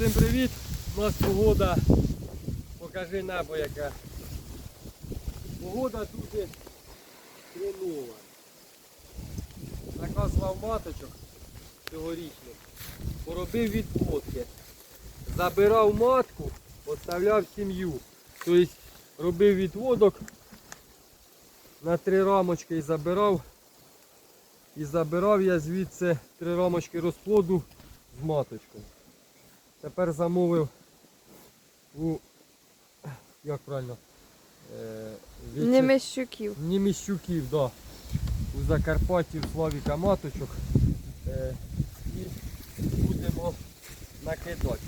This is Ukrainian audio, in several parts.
Всім привіт! У нас погода. Покажи небо яке. Погода дуже хренова. Наказував маточок цьогорічних. Поробив відводки. Забирав матку, поставляв сім'ю. Тобто робив відводок на три рамочки і забирав. І забирав я звідси три рамочки розплоду з маточкою. Тепер замовив у як правильно? Е, Віче- Немещуків. Німіщуків, да. У Закарпатті у Славіка маточок. Е, і будемо накидати.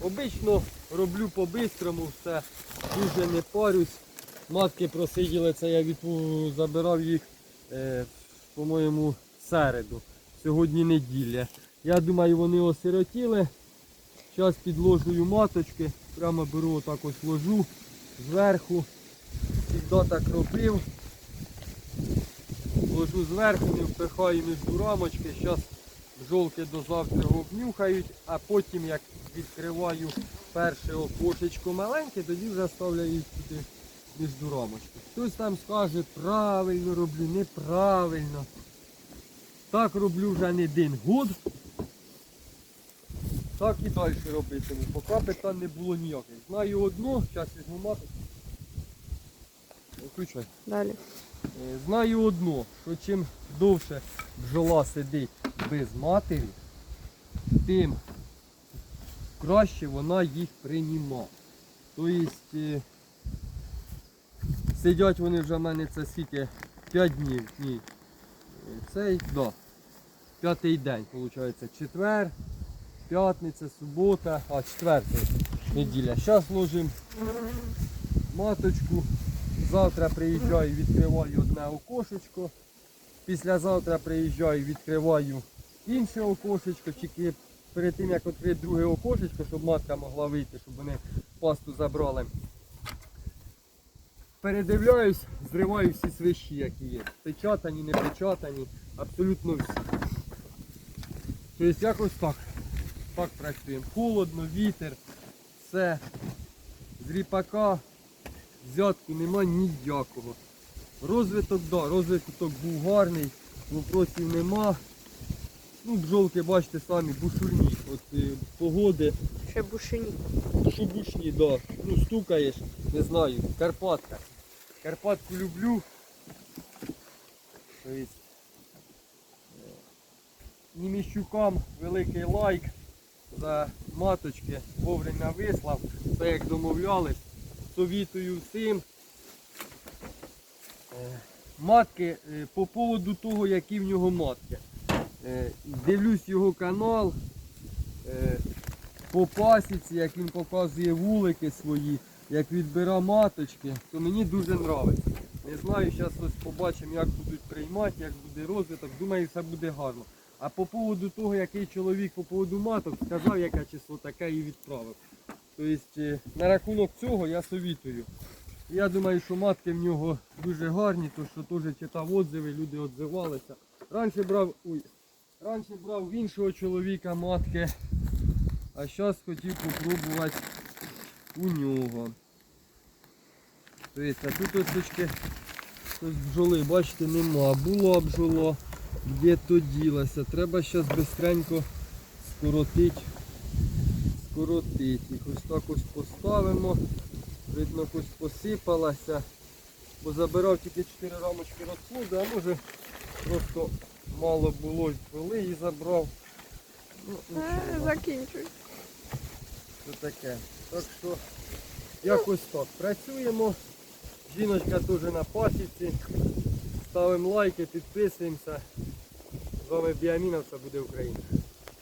Обично роблю по-бистрому все, дуже не парюсь. Матки просиділи, це я від, забирав їх, е, по-моєму, в середу. Сьогодні неділя. Я думаю, вони осиротіли. Зараз підложую маточки, прямо беру отак ось ложу зверху. Завжди так робив. Ложу зверху, не впихаю між рамочки. Зараз бджолки до завтра обнюхають, а потім як відкриваю перше окошечко маленьке, тоді вже ставляю їх туди між рамочки. Хтось там скаже, правильно роблю, неправильно. Так роблю вже не один год. Так і далі робитиму. Поки питань не було ніяких. Знаю одно, зараз візьму маточку. Включай. Далі. Е, Знаю одно, що чим довше бджола сидить без матері, тим краще вона їх приймає. Тобто е, сидять вони вже в мене це скільки 5 днів. Ні. Цей, да. П'ятий день, виходить, четвер, п'ятниця, субота, а четвертий неділя. Зараз ложимо маточку. Завтра приїжджаю, відкриваю одне окошечко. Післязавтра приїжджаю, відкриваю інше окошечко. Тільки перед тим як відкрити друге окошечко, щоб матка могла вийти, щоб вони пасту забрали. Передивляюсь, зриваю всі свищі, які є. Печатані, не печатані, абсолютно всі. Тобто якось так. Так працюємо. Холодно, вітер, все. З ріпака взятку нема ніякого. Розвиток, да, розвиток був гарний, вопросів нема. Ну, бджолки, бачите самі, бушурні. От е, погоди, Ще бушині. шубушні, да. Ну, стукаєш, не знаю, Карпатка. Карпатку люблю. Тобто, е, Німіщукам великий лайк за маточки. Вовремя вислав. Все як домовлялись. Совітую всім. Е, Матки е, по поводу того, які в нього матки. Е, Дивлюсь його канал. По пасіці, як він показує вулики свої, як відбира маточки, то мені дуже подобається. Не знаю, зараз ось побачимо, як будуть приймати, як буде розвиток. Думаю, все буде гарно. А по поводу того, який чоловік по поводу маток сказав, яке число таке і відправив. Тобто е, на рахунок цього я совітую. Я думаю, що матки в нього дуже гарні, то що теж читав отзиви, люди відзивалися. Раніше брав, ой, раніше брав в іншого чоловіка матки, а зараз хотів попробувати у нього. Тобто, а тут ось бджоли, бачите, нема. Була бджола, де то ділася. Треба зараз швидко скоротити. Скоротити їх. Ось так ось поставимо. Видно, ось посипалася. Бо забирав тільки 4 рамочки розплоду, а може просто мало було коли і забрав. Ну, Е. Закінчуй. Це таке. Так що якось так. Працюємо. Жіночка теж на пасіці. Ставимо лайки, підписуємося. З вами Біамінов, це буде Україна.